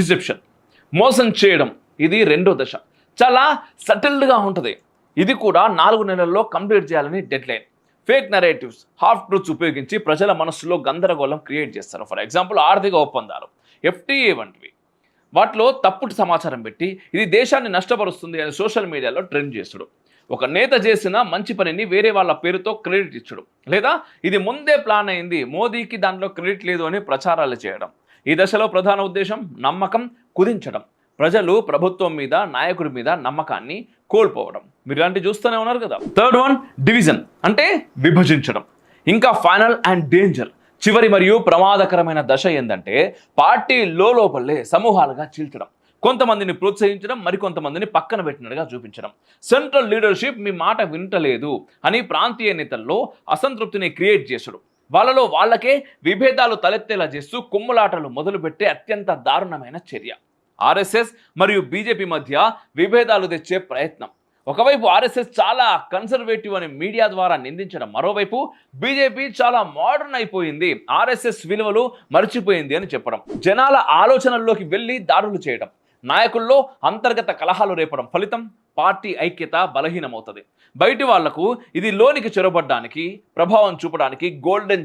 Deception మోసం చేయడం ఇది రెండో దశ. చాలా సటిల్డ్గా ఉంటుంది. ఇది కూడా నాలుగు నెలల్లో కంప్లీట్ చేయాలని deadline fake narratives half truths ఉపయోగించి ప్రజల మనస్సులో గందరగోళం క్రియేట్ చేస్తారు. ఫర్ ఎగ్జాంపుల్ ఆర్థిక ఒప్పందాలు. ఎఫ్టీఏ వంటివి. వాటిలో తప్పుడు సమాచారం పెట్టి ఇది దేశాన్ని నష్టపరుస్తుంది అని సోషల్ మీడియాలో ట్రెండ్ చేస్తుడు. ఒక నేత చేసిన మంచి పనిని వేరే వాళ్ళ పేరుతో క్రెడిట్ ఇచ్చడం. లేదా ఇది ముందే ప్లాన్ అయింది మోదీకి దాంట్లో క్రెడిట్ లేదు అని ప్రచారాలు చేయడం. ఈ దశలో ప్రధాన ఉద్దేశం నమ్మకం కుదించడం. ప్రజలు ప్రభుత్వం మీద నాయకుడి మీద నమ్మకాన్ని కోల్పోవడం. మీరు ఇలాంటి చూస్తూనే ఉన్నారు కదా? థర్డ్ వన్ డివిజన్ అంటే విభజించడం. ఇంకా ఫైనల్ అండ్ డేంజర్. చివరి మరియు ప్రమాదకరమైన దశ ఏంటంటే పార్టీ లోపలే సమూహాలుగా చీల్చడం. కొంతమందిని ప్రోత్సహించడం మరికొంతమందిని పక్కన పెట్టినట్టుగా చూపించడం. సెంట్రల్ లీడర్షిప్ మీ మాట వింటలేదు అని ప్రాంతీయ నేతల్లో అసంతృప్తిని క్రియేట్ చేసుడు వాళ్ళలో వాళ్ళకే విభేదాలు తలెత్తేలా చేస్తూ కుమ్ములాటలు మొదలుపెట్టే అత్యంత దారుణమైన చర్య. ఆర్ఎస్ఎస్ మరియు బీజేపీ మధ్య విభేదాలు తెచ్చే ప్రయత్నం. ఒకవైపు ఆర్ఎస్ఎస్ చాలా కన్సర్వేటివ్ అని మీడియా ద్వారా నిందించడం మరోవైపు బీజేపీ చాలా మోడర్న్ అయిపోయింది. ఆర్ఎస్ఎస్ విలువలు మర్చిపోయింది అని చెప్పడం జనాల ఆలోచనల్లోకి వెళ్ళి దాడులు చేయడం నాయకుల్లో అంతర్గత కలహాలు రేపడం ఫలితం పార్టీ ఐక్యత బలహీనమవుతుంది. బయటి వాళ్ళకు ఇది లోనికి చొరబడ్డానికి ప్రభావం చూపడానికి గోల్డెన్